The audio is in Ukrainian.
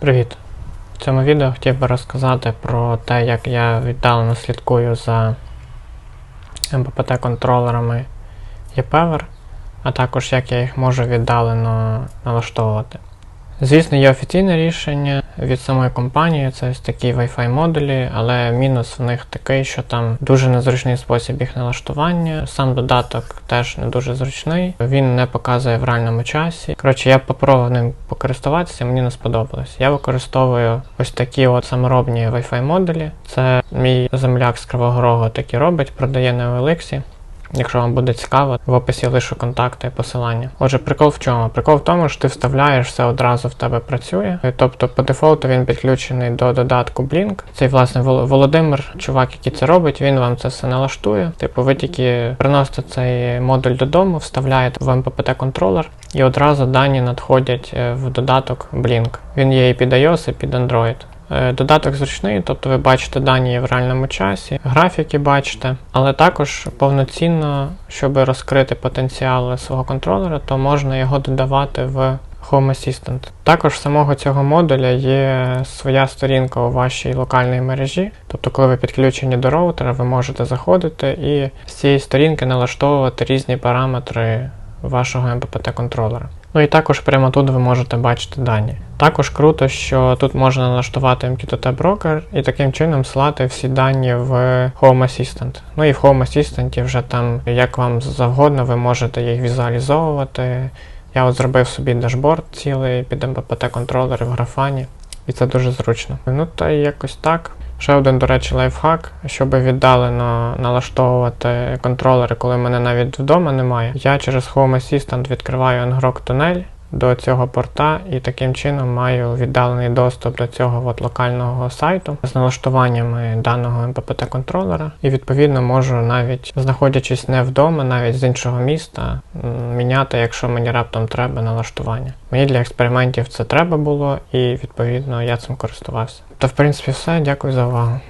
Привіт! В цьому відео хотів би розказати про те, як я віддалено слідкую за МППТ-контролерами ePower, а також як я їх можу віддалено налаштовувати. Звісно, є офіційне рішення від самої компанії, це ось такі Wi-Fi модулі, але мінус в них такий, що там дуже незручний спосіб їх налаштування. Сам додаток теж не дуже зручний, він не показує в реальному часі. Коротше, я попробував ним покористуватися, мені не сподобалось. Я використовую ось такі от саморобні Wi-Fi модулі. Це мій земляк з Кривого Рогу такі робить, продає на OLX. Якщо вам буде цікаво, в описі лишу контакти і посилання. Отже, прикол в чому? Прикол в тому, що ти вставляєш все одразу в тебе працює. Тобто по дефолту він підключений до додатку Blink. Цей власне Вол- Володимир, чувак, який це робить, він вам це все налаштує. Типу, ви тільки приносите цей модуль додому, вставляєте в MPPT контролер, і одразу дані надходять е, в додаток Blink. Він є і під iOS, і під Android. Е, Додаток зручний, тобто ви бачите дані в реальному часі, графіки бачите, але також повноцінно, щоб розкрити потенціал свого контролера, то можна його додавати в Home Assistant. Також самого цього модуля є своя сторінка у вашій локальній мережі. Тобто, коли ви підключені до роутера, ви можете заходити і з цієї сторінки налаштовувати різні параметри вашого MPPT контролера. Ну і також прямо тут ви можете бачити дані. Також круто, що тут можна налаштувати MQTT брокер і таким чином слати всі дані в Home Assistant. Ну і в Home Assistant вже там, як вам завгодно, ви можете їх візуалізовувати. Я от зробив собі дашборд цілий під MPPT контролери в графані, і це дуже зручно. Ну та якось так. Ще один, до речі, лайфхак, щоб віддалено налаштовувати контролери, коли мене навіть вдома немає. Я через Home Assistant відкриваю Ngrok тунель до цього порта і таким чином маю віддалений доступ до цього от локального сайту з налаштуваннями даного MPPT контролера. І відповідно можу навіть знаходячись не вдома, навіть з іншого міста, міняти, якщо мені раптом треба налаштування. Мені для експериментів це треба було, і відповідно я цим користувався. То в принципі все. Дякую за увагу.